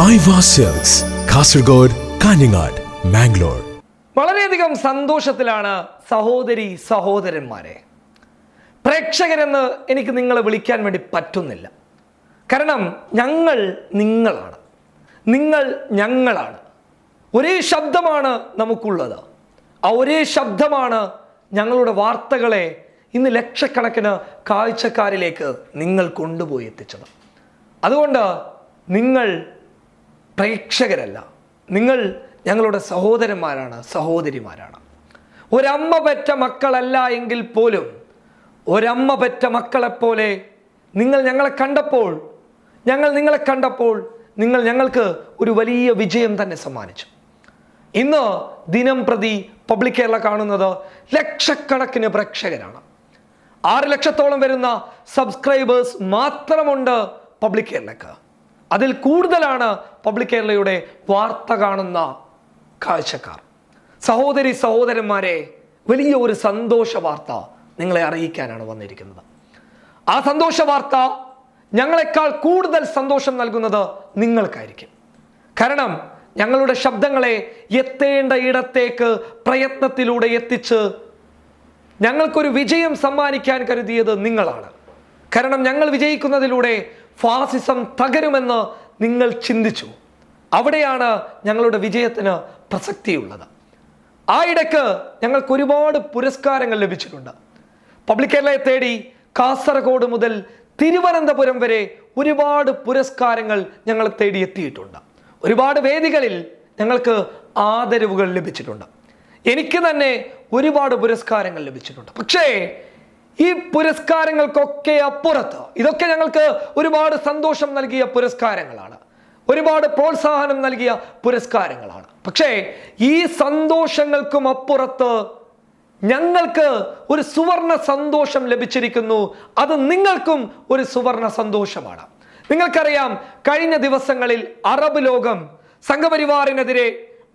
കാസർഗോഡ് കാഞ്ഞങ്ങാട് മാംഗ്ലൂർ വളരെയധികം സന്തോഷത്തിലാണ് സഹോദരി സഹോദരന്മാരെ. പ്രേക്ഷകരെന്ന് എനിക്ക് നിങ്ങളെ വിളിക്കാൻ വേണ്ടി പറ്റുന്നില്ല. കാരണം ഞങ്ങൾ നിങ്ങളാണ്. നിങ്ങൾ ഞങ്ങളാണ്. ഒരേ ശബ്ദമാണ് നമുക്കുള്ളത്. ആ ഒരേ ശബ്ദമാണ് ഞങ്ങളുടെ വാർത്തകളെ ഇന്ന് ലക്ഷക്കണക്കിന് കാഴ്ചക്കാരിലേക്ക് നിങ്ങൾ കൊണ്ടുപോയി എത്തിച്ചത്. അതുകൊണ്ട് നിങ്ങൾ പ്രേക്ഷകരല്ല. നിങ്ങൾ ഞങ്ങളുടെ സഹോദരന്മാരാണ് സഹോദരിമാരാണ്. ഒരമ്മ പെറ്റ മക്കളല്ല എങ്കിൽ പോലും ഒരമ്മ പെറ്റ മക്കളെപ്പോലെ നിങ്ങൾ ഞങ്ങളെ കണ്ടപ്പോൾ ഞങ്ങൾ നിങ്ങളെ കണ്ടപ്പോൾ നിങ്ങൾ ഞങ്ങൾക്ക് ഒരു വലിയ വിജയം തന്നെ സമ്മാനിച്ചു. ഇന്ന് ദിനം പ്രതി പബ്ലിക് കേരള കാണുന്നത് ലക്ഷക്കണക്കിന് പ്രേക്ഷകരാണ്. ആറ് ലക്ഷത്തോളം വരുന്ന സബ്സ്ക്രൈബേഴ്സ് മാത്രമുണ്ട് പബ്ലിക് കേരളക്ക്. അതിൽ കൂടുതലാണ് പബ്ലിക് കേരളയുടെ വാർത്ത കാണുന്ന കാഴ്ചക്കാർ. സഹോദരി സഹോദരന്മാരെ വലിയ ഒരു സന്തോഷ വാർത്ത നിങ്ങളെ അറിയിക്കാനാണ് വന്നിരിക്കുന്നത്. ആ സന്തോഷ വാർത്ത ഞങ്ങളെക്കാൾ കൂടുതൽ സന്തോഷം നൽകുന്നത് നിങ്ങൾക്കായിരിക്കും. കാരണം ഞങ്ങളുടെ ശബ്ദങ്ങളെ എത്തേണ്ട ഇടത്തേക്ക് പ്രയത്നത്തിലൂടെ എത്തിച്ച് ഞങ്ങൾക്കൊരു വിജയം സമ്മാനിക്കാൻ കരുതിയത് നിങ്ങളാണ്. കാരണം ഞങ്ങൾ വിജയിക്കുന്നതിലൂടെ ഫാസിസം തകരുമെന്ന് നിങ്ങൾ ചിന്തിച്ചു. അവിടെയാണ് ഞങ്ങളുടെ വിജയത്തിന് പ്രസക്തിയുള്ളത്. ആ ഇടയ്ക്ക് ഞങ്ങൾക്ക് ഒരുപാട് പുരസ്കാരങ്ങൾ ലഭിച്ചിട്ടുണ്ട്. പബ്ലിക് കേരളയെ തേടി കാസർഗോഡ് മുതൽ തിരുവനന്തപുരം വരെ ഒരുപാട് പുരസ്കാരങ്ങൾ ഞങ്ങൾ തേടി എത്തിയിട്ടുണ്ട്. ഒരുപാട് വേദികളിൽ ഞങ്ങൾക്ക് ആദരവുകൾ ലഭിച്ചിട്ടുണ്ട്. എനിക്ക് തന്നെ ഒരുപാട് പുരസ്കാരങ്ങൾ ലഭിച്ചിട്ടുണ്ട്. പക്ഷേ ഈ പുരസ്കാരങ്ങൾക്കൊക്കെ അപ്പുറത്ത് ഇതൊക്കെ ഞങ്ങൾക്ക് ഒരുപാട് സന്തോഷം നൽകിയ പുരസ്കാരങ്ങളാണ്. ഒരുപാട് പ്രോത്സാഹനം നൽകിയ പുരസ്കാരങ്ങളാണ്. പക്ഷേ ഈ സന്തോഷങ്ങൾക്കും അപ്പുറത്ത് ഞങ്ങൾക്ക് ഒരു സുവർണ സന്തോഷം ലഭിച്ചിരിക്കുന്നു. അത് നിങ്ങൾക്കും ഒരു സുവർണ സന്തോഷമാണ്. നിങ്ങൾക്കറിയാം കഴിഞ്ഞ ദിവസങ്ങളിൽ അറബ് ലോകം സംഘപരിവാറിനെതിരെ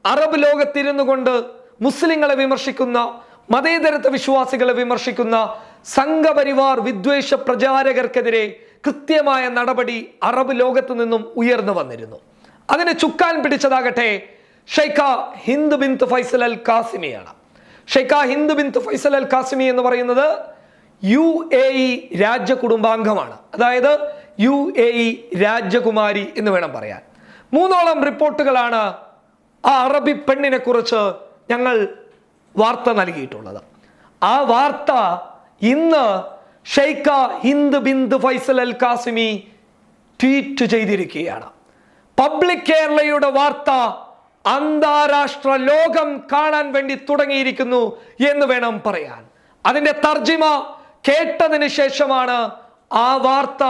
അറബ് ലോകത്തിരുന്നു കൊണ്ട് മുസ്ലിങ്ങളെ വിമർശിക്കുന്ന മതേതരത്വ വിശ്വാസികളെ വിമർശിക്കുന്ന സംഘപരിവാർ വിദ്വേഷ പ്രചാരകർക്കെതിരെ കൃത്യമായ നടപടി അറബ് ലോകത്തു നിന്നും ഉയർന്നു വന്നിരുന്നു. അതിന് ചുക്കാൻ പിടിച്ചതാകട്ടെ Sheikha Hind bint Faisal Al കാസിമിയാണ് Sheikha Hind bint Faisal Al Qasimi എന്ന് പറയുന്നത് യു എ ഇ രാജ്യ കുടുംബാംഗമാണ് അതായത് യു എ ഇ രാജകുമാരി എന്ന് വേണം പറയാൻ. മൂന്നോളം റിപ്പോർട്ടുകളാണ് ആ അറബി പെണ്ണിനെ കുറിച്ച് ഞങ്ങൾ വാർത്ത നൽകിയിട്ടുള്ളത്. ആ വാർത്ത ഇന്ന് Sheikha Hind bint Faisal Al Qasimi tweet ചെയ്തിരിക്കുകയാണ്. പബ്ലിക് കേരളയുടെ വാർത്ത അന്താരാഷ്ട്ര ലോകം കാണാൻ വേണ്ടി തുടങ്ങിയിരിക്കുന്നു എന്ന് വേണം പറയാൻ. അതിന്റെ തർജിമ കേട്ടതിന് ശേഷമാണ് ആ വാർത്ത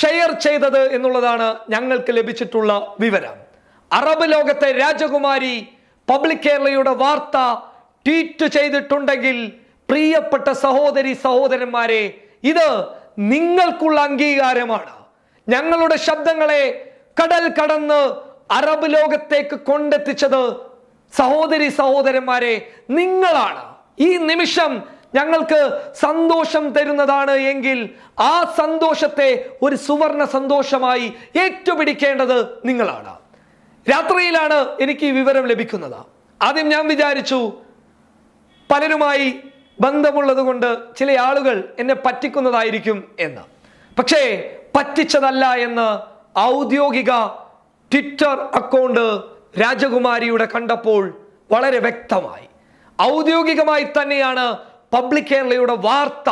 ഷെയർ ചെയ്തത് എന്നുള്ളതാണ് ഞങ്ങൾക്ക് ലഭിച്ചിട്ടുള്ള വിവരം. അറബ് ലോകത്തെ രാജകുമാരി പബ്ലിക് കേരളയുടെ വാർത്ത ട്വീറ്റ് ചെയ്തിട്ടുണ്ടെങ്കിൽ പ്രിയപ്പെട്ട സഹോദരി സഹോദരന്മാരെ ഇത് നിങ്ങൾക്കുള്ള അംഗീകാരമാണ്. ഞങ്ങളുടെ ശബ്ദങ്ങളെ കടൽ കടന്ന് അറബ് ലോകത്തേക്ക് കൊണ്ടെത്തിച്ചത് സഹോദരി സഹോദരന്മാരെ നിങ്ങളാണ്. ഈ നിമിഷം ഞങ്ങൾക്ക് സന്തോഷം തരുന്നതാണ് എങ്കിൽ ആ സന്തോഷത്തെ ഒരു സുവർണ സന്തോഷമായി ഏറ്റുപിടിക്കേണ്ടത് നിങ്ങളാണ്. രാത്രിയിലാണ് എനിക്ക് ഈ വിവരം ലഭിക്കുന്നത്. ആദ്യം ഞാൻ വിചാരിച്ചു പലരുമായി ബന്ധമുള്ളത് കൊണ്ട് ചില ആളുകൾ എന്നെ പറ്റിക്കുന്നതായിരിക്കും എന്ന്. പക്ഷേ പറ്റിച്ചതല്ല എന്ന് ഔദ്യോഗിക ട്വിറ്റർ അക്കൗണ്ട് രാജകുമാരിയുടെ കണ്ടപ്പോൾ വളരെ വ്യക്തമായി. ഔദ്യോഗികമായി തന്നെയാണ് പബ്ലിക് കേരളയുടെ വാർത്ത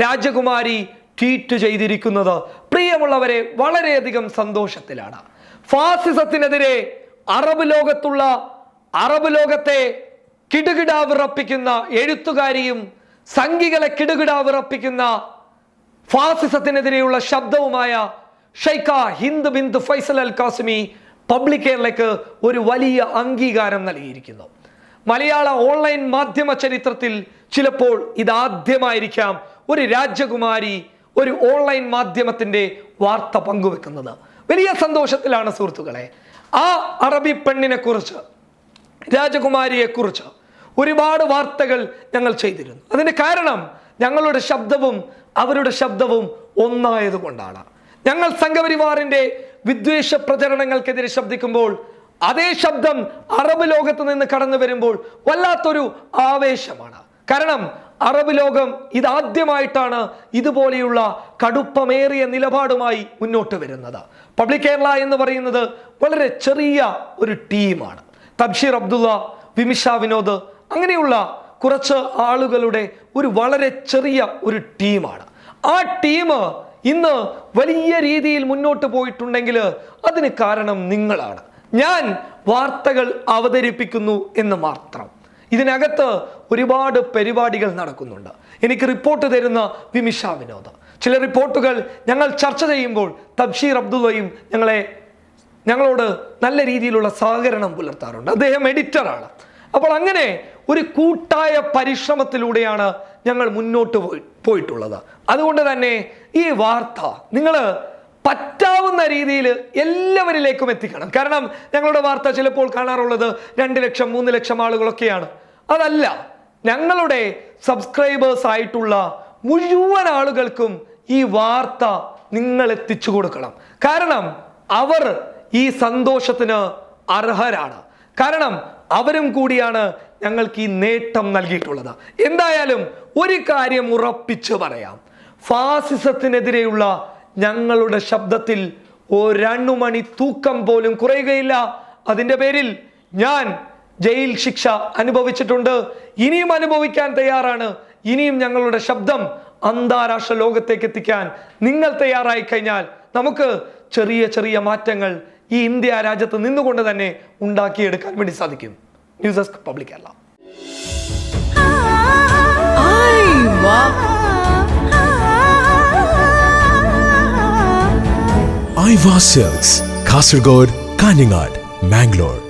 രാജകുമാരി ട്വീറ്റ് ചെയ്തിരിക്കുന്നത്. പ്രിയമുള്ളവരെ വളരെയധികം സന്തോഷത്തിലാണ്. ഫാസിസത്തിനെതിരെ അറബ് ലോകത്തുള്ള അറബ് ലോകത്തെ കിടുകിടാ വിറപ്പിക്കുന്ന എഴുത്തുകാരിയും സംഘികളെ കിടുകിടാ വിറപ്പിക്കുന്ന ഫാസിസത്തിനെതിരെയുള്ള ശബ്ദവുമായ Sheikha Hind bint Faisal Al Qasimi public കേരളയ്ക്ക് ഒരു വലിയ അംഗീകാരം നൽകിയിരിക്കുന്നു. മലയാള ഓൺലൈൻ മാധ്യമ ചരിത്രത്തിൽ ചിലപ്പോൾ ഇതാദ്യമായിരിക്കാം ഒരു രാജകുമാരി ഒരു ഓൺലൈൻ മാധ്യമത്തിന്റെ വാർത്ത പങ്കുവെക്കുന്നത്. വലിയ സന്തോഷത്തിലാണ് സുഹൃത്തുക്കളെ. ആ അറബി പെണ്ണിനെ കുറിച്ച് രാജകുമാരിയെ കുറിച്ച് ഒരുപാട് വാർത്തകൾ ഞങ്ങൾ ചെയ്തിരുന്നു. അതിന് കാരണം ഞങ്ങളുടെ ശബ്ദവും അവരുടെ ശബ്ദവും ഒന്നായതുകൊണ്ടാണ്. ഞങ്ങൾ സംഘപരിവാറിന്റെ വിദ്വേഷ പ്രചരണങ്ങൾക്കെതിരെ ശബ്ദിക്കുമ്പോൾ അതേ ശബ്ദം അറബ് ലോകത്ത് നിന്ന് കടന്നു വരുമ്പോൾ വല്ലാത്തൊരു ആവേശമാണ്. കാരണം അറബ് ലോകം ഇതാദ്യമായിട്ടാണ് ഇതുപോലെയുള്ള കടുപ്പമേറിയ നിലപാടുമായി മുന്നോട്ട് വരുന്നത്. പബ്ലിക് കേരള എന്ന് പറയുന്നത് വളരെ ചെറിയ ഒരു ടീമാണ്. തബ്ഷീർ അബ്ദുള്ള വിമിഷ വിനോദ് അങ്ങനെയുള്ള കുറച്ച് ആളുകളുടെ ഒരു വളരെ ചെറിയ ഒരു ടീമാണ്. ആ ടീം ഇന്ന് വലിയ രീതിയിൽ മുന്നോട്ട് പോയിട്ടുണ്ടെങ്കിൽ അതിന് കാരണം നിങ്ങളാണ്. ഞാൻ വാർത്തകൾ അവതരിപ്പിക്കുന്നു എന്ന് മാത്രം. ഇതിനകത്ത് ഒരുപാട് പരിപാടികൾ നടക്കുന്നുണ്ട്. എനിക്ക് റിപ്പോർട്ട് തരുന്ന വിമിഷ വിനോദ്. ചില റിപ്പോർട്ടുകൾ ഞങ്ങൾ ചർച്ച ചെയ്യുമ്പോൾ തബ്ഷീർ അബ്ദുള്ളയും ഞങ്ങളെ ഞങ്ങളോട് നല്ല രീതിയിലുള്ള സഹകരണം പുലർത്താറുണ്ട്. അദ്ദേഹം എഡിറ്ററാണ്. അപ്പോൾ അങ്ങനെ ഒരു കൂട്ടായ പരിശ്രമത്തിലൂടെയാണ് ഞങ്ങൾ മുന്നോട്ട് പോയി പോയിട്ടുള്ളത്. അതുകൊണ്ട് തന്നെ ഈ വാർത്ത നിങ്ങൾ പറ്റാവുന്ന രീതിയിൽ എല്ലാവരിലേക്കും എത്തിക്കണം. കാരണം ഞങ്ങളുടെ വാർത്ത ചിലപ്പോൾ കാണാറുള്ളത് രണ്ട് ലക്ഷം മൂന്ന് ലക്ഷം ആളുകളൊക്കെയാണ്. അതല്ല ഞങ്ങളുടെ സബ്സ്ക്രൈബേഴ്സ് ആയിട്ടുള്ള മുഴുവൻ ആളുകൾക്കും ഈ വാർത്ത നിങ്ങൾ എത്തിച്ചു കൊടുക്കണം. കാരണം അവർ ഈ സന്തോഷത്തിന് അർഹരാണ്. കാരണം അവരും കൂടിയാണ് ഞങ്ങൾക്ക് ഈ നേട്ടം നൽകിയിട്ടുള്ളത്. എന്തായാലും ഒരു കാര്യം ഉറപ്പിച്ചു പറയാം. ഫാസിസത്തിനെതിരെയുള്ള ഞങ്ങളുടെ ശബ്ദത്തിൽ ഒരണുമണി തൂക്കം പോലും കുറയുകയില്ല. അതിന്റെ പേരിൽ ഞാൻ ജയിൽ ശിക്ഷ അനുഭവിച്ചിട്ടുണ്ട്. ഇനിയും അനുഭവിക്കാൻ തയ്യാറാണ്. ഇനിയും ഞങ്ങളുടെ ശബ്ദം അന്താരാഷ്ട്ര ലോകത്തേക്ക് എത്തിക്കാൻ നിങ്ങൾ തയ്യാറായി കഴിഞ്ഞാൽ നമുക്ക് ചെറിയ ചെറിയ മാറ്റങ്ങൾ ഈ ഇന്ത്യ രാജ്യത്ത് നിന്നുകൊണ്ട് തന്നെ ഉണ്ടാക്കിയെടുക്കാൻ വേണ്ടി സാധിക്കും. News desk public Kerala Iva Silks, Kasargod, Kaningad, Mangalore.